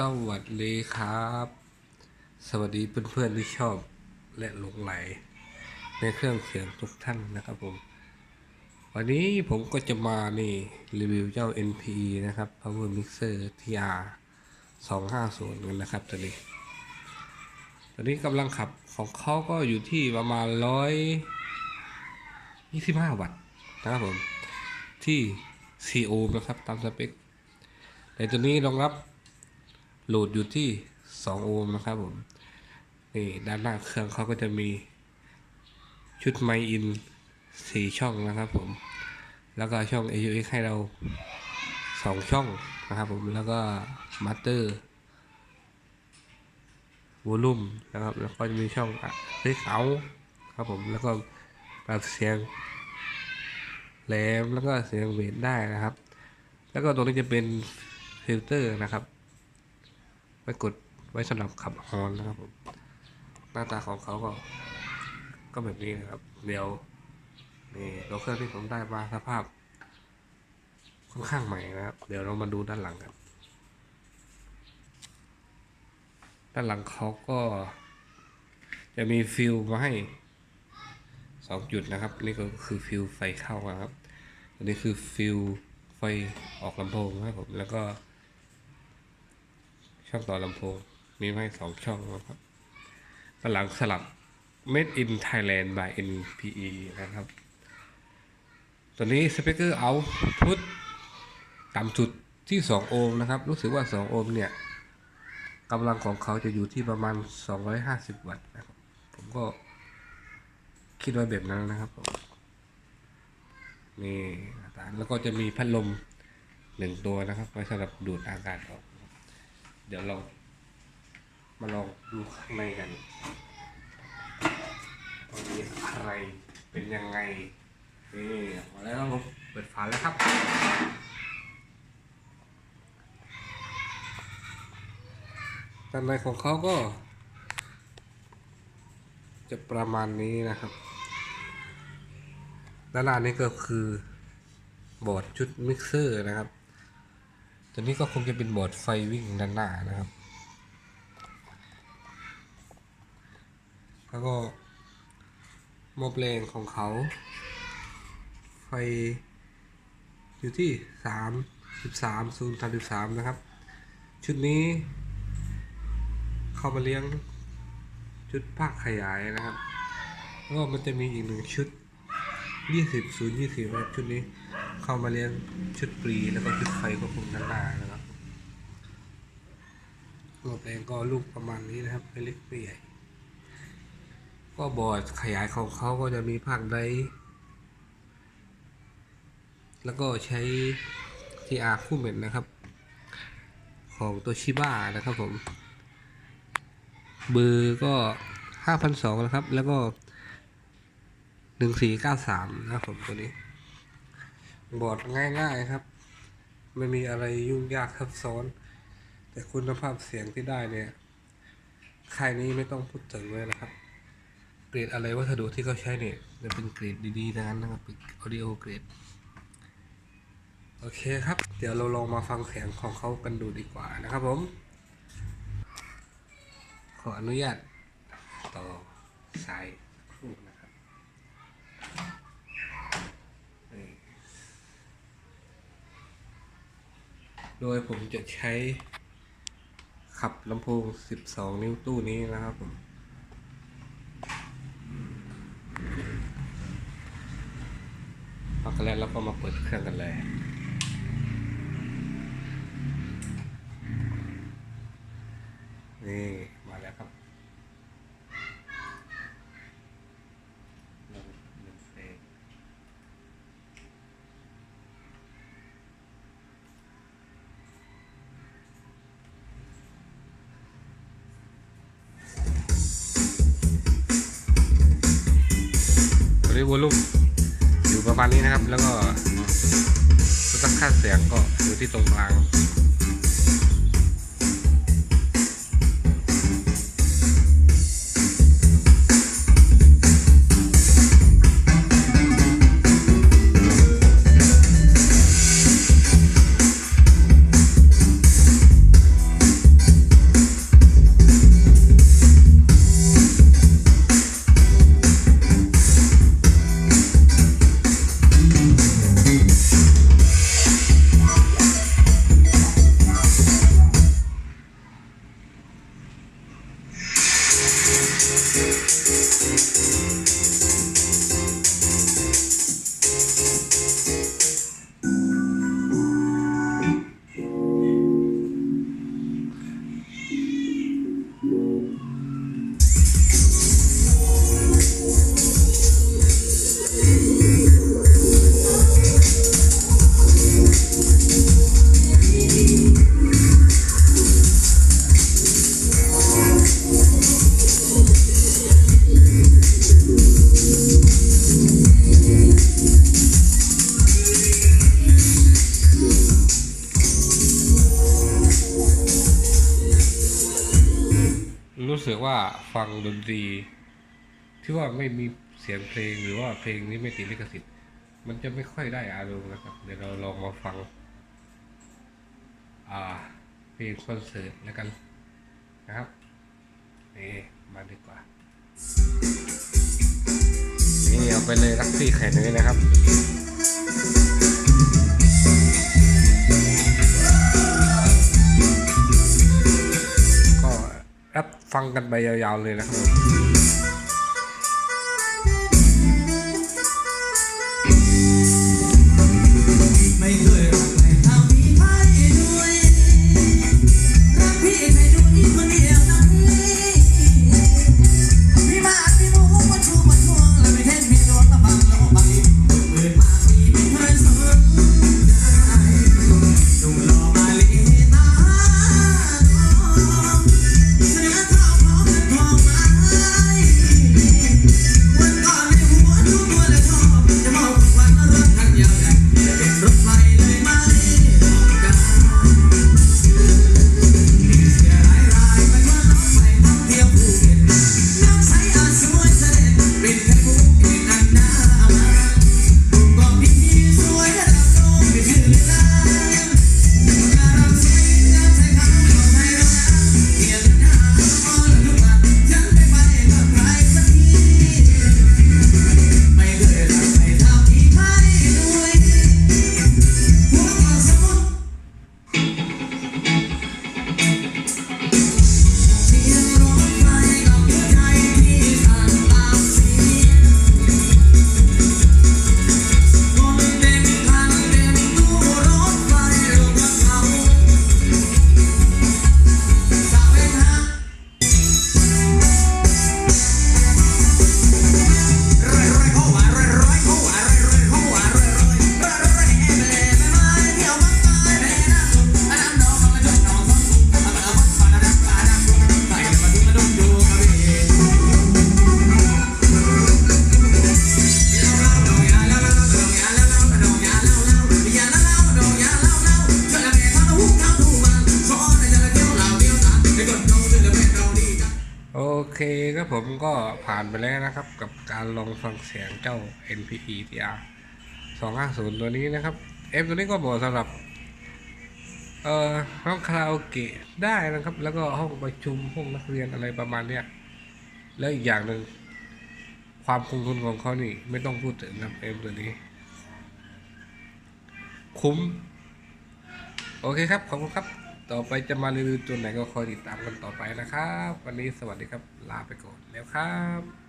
สวัสดีครับ สวัสดีเพื่อนๆที่ชอบและหลงไหล ในเครื่องเสียงทุกท่านนะครับผม วันนี้ผมก็จะมานี่รีวิวเจ้า NPE นะครับ Power Mixer TR 250กันนะครับตอนนี้ตอนนี้กำลังขับของเขาก็อยู่ที่ประมาณร้อยยี่สิบห้าวัตต์นะครับผม ที่ CO นะครับตามสเปคแต่ตัวนี้รองรับ โหลดอยู่ที่ 2 โอห์มนะครับผมนี่ด้านหน้าเครื่องเขาก็จะมีชุดไมอิน4ช่องนะครับผม แล้วก็ช่อง AUX ให้เรา 2 ช่องนะครับผม แล้วก็มาสเตอร์วอลลุ่มนะครับ แล้วก็จะมีช่องเล็กเอาครับผม แล้วก็ปรับเสียงแหลมแล้วก็เสียงเบสได้นะครับ แล้วก็ตรงนี้จะเป็นฟิลเตอร์นะครับ ไว้กดไว้สำหรับขับฮอนนะครับผมหน้าตาของเขาก็ ก็แบบนี้นะครับ เดี๋ยวนี่ตัวเครื่องที่ผมได้มาสภาพ ค่อนข้างใหม่นะครับ เดี๋ยวเรามาดูด้านหลังกันด้านหลังเขาก็จะมีฟิลมาให้สองจุดนะครับ นี่ก็คือฟิลไฟเข้านะครับอันนี้คือฟิลไฟออกลำโพงนะครับผมแล้วก็ ช่องต่อลำโพงมีให้สองช่องนะครับด้านหลังสลับ Made in Thailand by NPE นะครับ ตัวนี้ Speaker Output ต่ำสุดที่ 2 โอห์มนะครับ รู้สึกว่า 2 โอห์มเนี่ยกำลังของเขาจะอยู่ที่ประมาณ 250 วัตต์นะครับ ผมก็คิดว่าแบบนั้นนะครับนี่แล้วก็จะมีพัดลมหนึ่งตัวนะครับ ไว้สำหรับดูดอากาศออก เดี๋ยวเรามาลองดูข้างในกันว่ามีอะไรเป็นยังไงนี่มาแล้วครับเปิดฝาแล้วครับด้านในของเขาก็ จะประมาณนี้นะครับ ด้านหน้านี้ก็คือบอร์ดชุดมิกเซอร์นะครับ ตัวนี้ก็คงจะเป็นบอร์ดไฟวิ่งด้านหน้านะครับ แล้วก็โมเปลงของเขา ไฟอยู่ที่สามสิบสามศูนย์สามสิบสามนะครับ ชุดนี้ เข้ามาเลี้ยงชุดภาคขยายนะครับ แล้วก็มันจะมีอีกหนึ่งชุด ยี่สิบศูนย์ยี่สิบนะครับชุดนี้เข้ามาเลี้ยงชุดปรีแล้วก็ชุดไฟควบคุมด้านหน้านะครับรอบแรงก็ลูกประมาณนี้นะครับไม่เล็กไม่ใหญ่ก็บอร์ดขยายของเขาก็จะมีภาคไดแล้วก็ใช้ TR คู่เม็ดนะครับ ของตัวชิบ้านะครับผม เบอร์ก็ 5,200นะครับ แล้วก็ 1493นะครับผมตัวนี้ บอร์ดง่ายๆครับ ไม่มีอะไรยุ่งยากซับซ้อน แต่คุณภาพเสียงที่ได้เนี่ยค่ายนี้ไม่ต้องพูดถึงเลยนะครับ เกรดอะไรวัสดุที่เขาใช้เนี่ยจะเป็นเกรดดีๆดังนั้นนะครับเป็นออดิโอเกรดโอเคครับ เดี๋ยวเราลองมาฟังเสียงของเขากันดูดีกว่านะครับผม ขออนุญาตต่อสายครู่นะครับนี่ โดยผมจะใช้ขับลำโพง 12 นิ้วตู้นี้นะครับผมพักแล้วเราก็มาเปิดเครื่องกันเลยนี่ มาแล้วครับ รือวอลุ่มอยู่ประมาณนี้นะครับ แล้วก็ตัวตั้งค่าเสียงก็อยู่ที่ตรงกลาง รู้สึกว่าฟังดนตรี ที่ว่าไม่มีเสียงเพลงหรือว่าเพลงนี้ไม่ติดลิขสิทธิ์ มันจะไม่ค่อยได้อารมณ์นะครับ เดี๋ยวเราลองมาฟัง อ่าเพลงคอนเสิร์ตแล้วกันนะครับนี่มาดีกว่า นี่เอาไปเลยรักซี่ไข่เนยนะครับ รับฟังกันไปยาวๆเลยนะครับ โอเคครับผมก็ผ่านไปแล้วนะครับ กับการลองฟังเสียงเจ้า NPE TR 250 ตัวนี้นะครับ F ตัวนี้ก็เหมาะสำหรับ เอ่อห้องคาราโอเกะได้นะครับ แล้วก็ห้องประชุมห้องนักเรียนอะไรประมาณเนี้ยแล้วอีกอย่างหนึ่งความคงทนของเขานี่ไม่ต้องพูดถึงครับ F ตัวนี้ คุ้ม โอเคครับ ขอบคุณครับ ต่อไปจะมารีวิวจุดไหนก็คอยติดตามกันต่อไปนะครับ วันนี้สวัสดีครับ ลาไปก่อนแล้วครับ